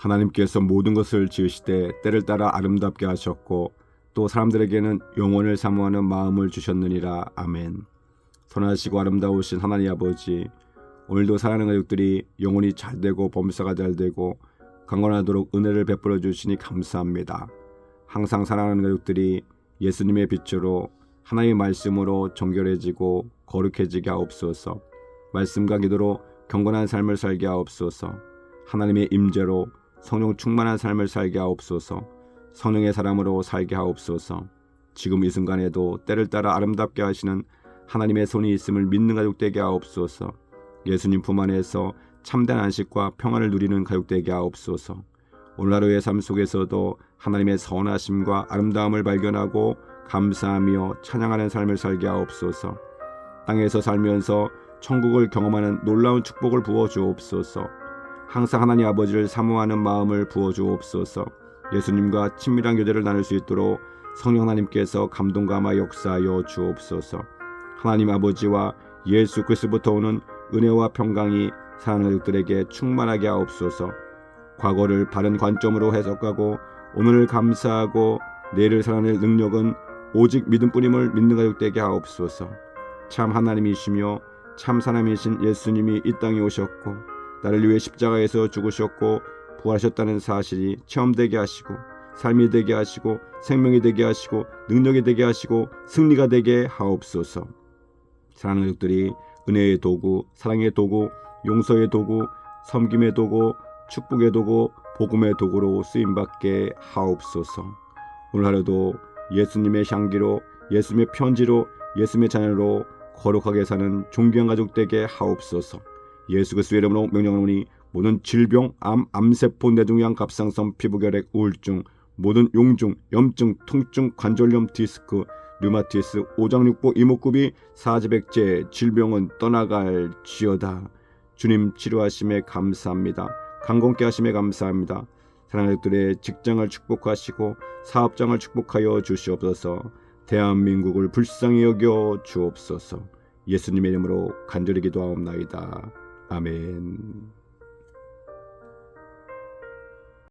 하나님께서 모든 것을 지으시되 때를 따라 아름답게 하셨고 또 사람들에게는 영혼을 사모하는 마음을 주셨느니라 아멘. 선하시고 아름다우신 하나님 아버지 오늘도 사랑하는 가족들이 영혼이 잘 되고 범사가 잘 되고 강건하도록 은혜를 베풀어 주시니 감사합니다. 항상 사랑하는 가족들이 예수님의 빛으로 하나님의 말씀으로 정결해지고 거룩해지게 하옵소서. 말씀과 기도로 경건한 삶을 살게 하옵소서. 하나님의 임재로 성령 충만한 삶을 살게 하옵소서. 성령의 사람으로 살게 하옵소서. 지금 이 순간에도 때를 따라 아름답게 하시는 하나님의 손이 있음을 믿는 가족 되게 하옵소서. 예수님 품 안에서 참된 안식과 평안을 누리는 가족 되게 하옵소서. 오늘 하루의 삶 속에서도 하나님의 선하심과 아름다움을 발견하고 감사하며 찬양하는 삶을 살게 하옵소서. 땅에서 살면서 천국을 경험하는 놀라운 축복을 부어 주옵소서. 항상 하나님 아버지를 사모하는 마음을 부어 주옵소서. 예수님과 친밀한 교제를 나눌 수 있도록 성령 하나님께서 감동감화 역사하여 주옵소서. 하나님 아버지와 예수 그리스도부터 오는 은혜와 평강이 사랑하는 가족들에게 충만하게 하옵소서. 과거를 바른 관점으로 해석하고 오늘을 감사하고 내일을 살아낼 능력은 오직 믿음뿐임을 믿는 가족 되게 하옵소서. 참 하나님이시며 참 사람이신 예수님이 이 땅에 오셨고 나를 위해 십자가에서 죽으셨고 부활하셨다는 사실이 체험되게 하시고 삶이 되게 하시고 생명이 되게 하시고 능력이 되게 하시고 승리가 되게 하옵소서. 사랑하는 가족들이 은혜의 도구, 사랑의 도구, 용서의 도구, 섬김의 도구, 축복의 도구, 복음의 도구로 쓰임 받게 하옵소서. 오늘 하루도 예수님의 향기로 예수님의 편지로 예수님의 자녀로 거룩하게 사는 존귀한 가족 되게 하옵소서. 예수 그리스도의 이름으로 명령하노니 모든 질병, 암, 암세포, 뇌종양, 갑상선, 피부결핵, 우울증, 모든 용중, 염증, 통증, 관절염, 디스크, 류마티스, 오장육부, 이목구비, 사지백제, 질병은 떠나갈 지어다. 주님 치료하심에 감사합니다. 강건케 하심에 감사합니다. 사랑하는 들의 직장을 축복하시고 사업장을 축복하여 주시옵소서. 대한민국을 불쌍히 여겨 주옵소서. 예수님의 이름으로 간절히 기도하옵나이다. 아멘.